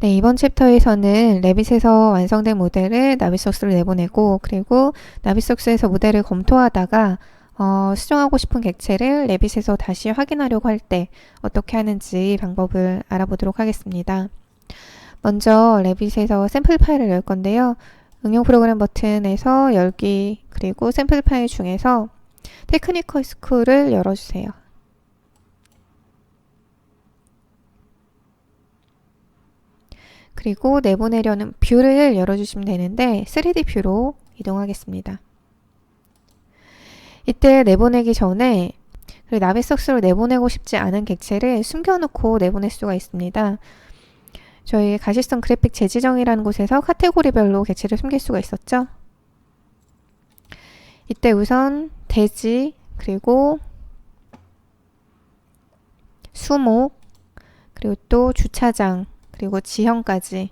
네, 이번 챕터에서는 레빗에서 완성된 모델을 나비소스로 내보내고 그리고 나비소스에서 모델을 검토하다가 어, 수정하고 싶은 객체를 레빗에서 다시 확인하려고 할 때 어떻게 하는지 방법을 알아보도록 하겠습니다. 먼저 레빗에서 샘플 파일을 열 건데요. 응용 프로그램 버튼에서 열기 그리고 샘플 파일 중에서 테크니컬 스쿨을 열어주세요. 그리고 내보내려는 뷰를 열어주시면 되는데 3D 뷰로 이동하겠습니다. 이때 내보내기 전에 나비석스로 내보내고 싶지 않은 객체를 숨겨놓고 내보낼 수가 있습니다. 저희 가시성 그래픽 재지정이라는 곳에서 카테고리별로 객체를 숨길 수가 있었죠. 이때 우선 대지 그리고 수목 그리고 또 주차장 그리고 지형까지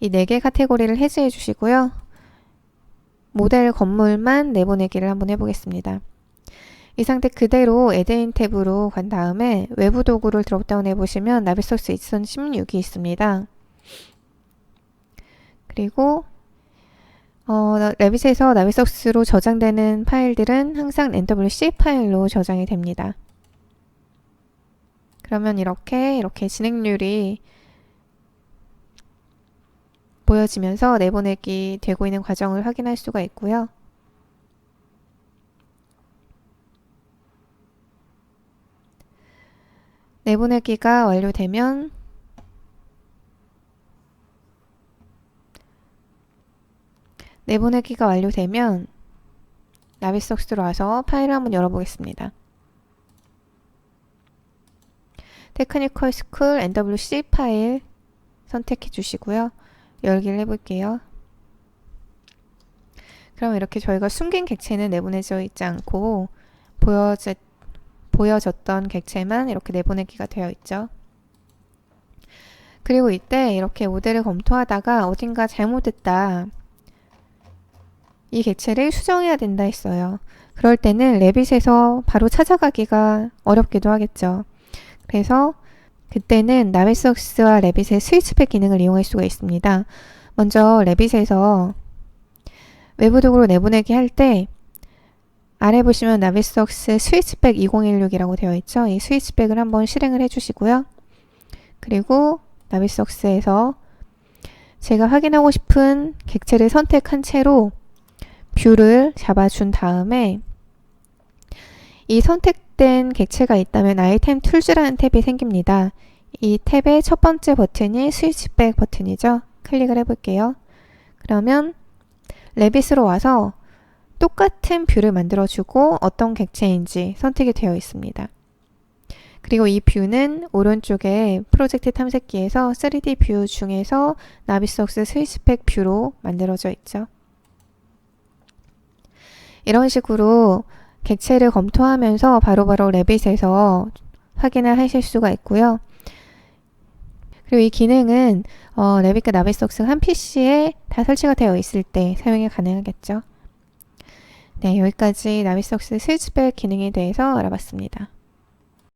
이 네 개 카테고리를 해제해 주시고요. 모델 건물만 내보내기를 한번 해보겠습니다. 이 상태 그대로 에드인 탭으로 간 다음에 외부 도구를 드롭다운 해보시면 나비소스 2016이 있습니다. 그리고 어, 레빗에서 나비소스로 저장되는 파일들은 항상 NWC 파일로 저장이 됩니다. 그러면 이렇게 이렇게 진행률이 보여지면서 내보내기 되고 있는 과정을 확인할 수가 있고요. 내보내기가 완료되면 내보내기가 완료되면 나비석스로 와서 파일을 한번 열어보겠습니다. 테크니컬 스쿨 NWC 파일 선택해 주시고요. 열기를 해볼게요. 그럼 이렇게 저희가 숨긴 객체는 내보내져 있지 않고 보여졌, 보여졌던 객체만 이렇게 내보내기가 되어 있죠. 그리고 이때 이렇게 모델을 검토하다가 어딘가 잘못됐다. 이 객체를 수정해야 된다 했어요. 그럴 때는 레빗에서 바로 찾아가기가 어렵기도 하겠죠. 그래서 그때는 나비석스와 레빗의 스위치백 기능을 이용할 수가 있습니다. 먼저 레빗에서 외부 도구로 내보내기 할 때 아래 보시면 나비석스 스위치백 2016이라고 되어 있죠. 이 스위치백을 한번 실행을 해주시고요. 그리고 나비석스에서 제가 확인하고 싶은 객체를 선택한 채로 뷰를 잡아준 다음에 이 선택된 객체가 있다면 아이템 툴즈라는 탭이 생깁니다. 이 탭의 첫 번째 버튼이 스위치백 버튼이죠. 클릭을 해볼게요. 그러면 레빗으로 와서 똑같은 뷰를 만들어주고 어떤 객체인지 선택이 되어 있습니다. 그리고 이 뷰는 오른쪽에 프로젝트 탐색기에서 3D 뷰 중에서 나비석스 스위치백 뷰로 만들어져 있죠. 이런 식으로 객체를 검토하면서 바로바로 바로 레빗에서 확인을 하실 수가 있고요. 그리고 이 기능은 어, 레빗과 나비석스 한 PC에 다 설치가 되어 있을 때 사용이 가능하겠죠. 네, 여기까지 나비석스 스위치백 기능에 대해서 알아봤습니다.